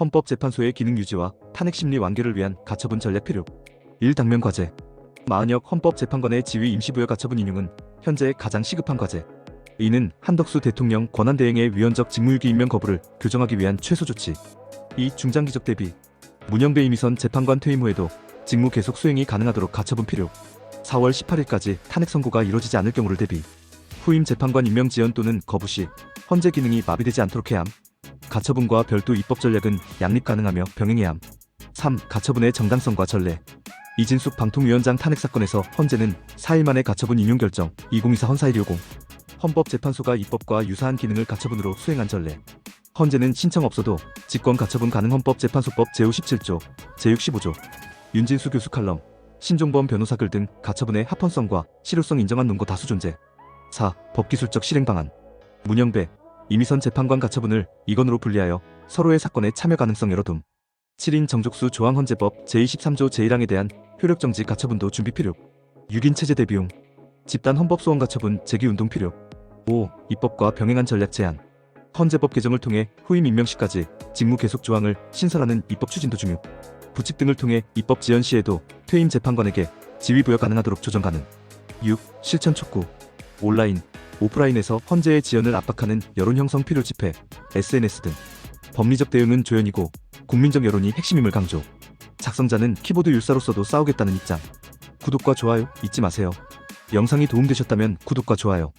헌법재판소의 기능 유지와 탄핵 심리 완결을 위한 가처분 전략 필요. 1. 당면 과제. 마은혁 헌법재판관의 지위 임시부여 가처분 인용은 현재 가장 시급한 과제. 이는 한덕수 대통령 권한대행의 위헌적 직무유기 임명 거부를 교정하기 위한 최소 조치. 2. 중장기적 대비. 문영배 이미선 재판관 퇴임 후에도 직무 계속 수행이 가능하도록 가처분 필요. 4월 18일까지 탄핵 선고가 이루어지지 않을 경우를 대비. 후임 재판관 임명 지연 또는 거부 시 헌재 기능이 마비되지 않도록 해야 함. 가처분과 별도 입법 전략은 양립 가능하며 병행해야 함. 3. 가처분의 정당성과 전례. 이진숙 방통위원장 탄핵 사건에서 헌재는 4일 만에 가처분 인용 결정 2024 헌4150 헌법재판소가 입법과 유사한 기능을 가처분으로 수행한 전례. 헌재는 신청 없어도 직권 가처분 가능 헌법재판소법 제57조, 제65조. 윤진수 교수 칼럼, 신종범 변호사 글 등 가처분의 합헌성과 실효성 인정한 논거 다수 존재. 4. 법기술적 실행 방안. 문영배, 이미선 재판관 가처분을 이건으로 분리하여 서로의 사건에 참여 가능성 열어둠. 7인 정족수 조항헌재법 제23조 제1항에 대한 효력정지 가처분도 준비 필요. 6인 체제 대비용. 집단 헌법소원 가처분 재기운동 필요. 5. 입법과 병행한 전략 제안. 헌재법 개정을 통해 후임 임명 시까지 직무 계속 조항을 신설하는 입법 추진도 중요. 부칙 등을 통해 입법 지연 시에도 퇴임 재판관에게 지위 부여 가능하도록 조정 가능. 6. 실천 촉구. 온라인, 오프라인에서 헌재의 지연을 압박하는 여론 형성 필요 집회, SNS 등. 법리적 대응은 조연이고 국민적 여론이 핵심임을 강조. 작성자는 키보드 율사로서도 싸우겠다는 입장. 구독과 좋아요 잊지 마세요. 영상이 도움되셨다면 구독과 좋아요.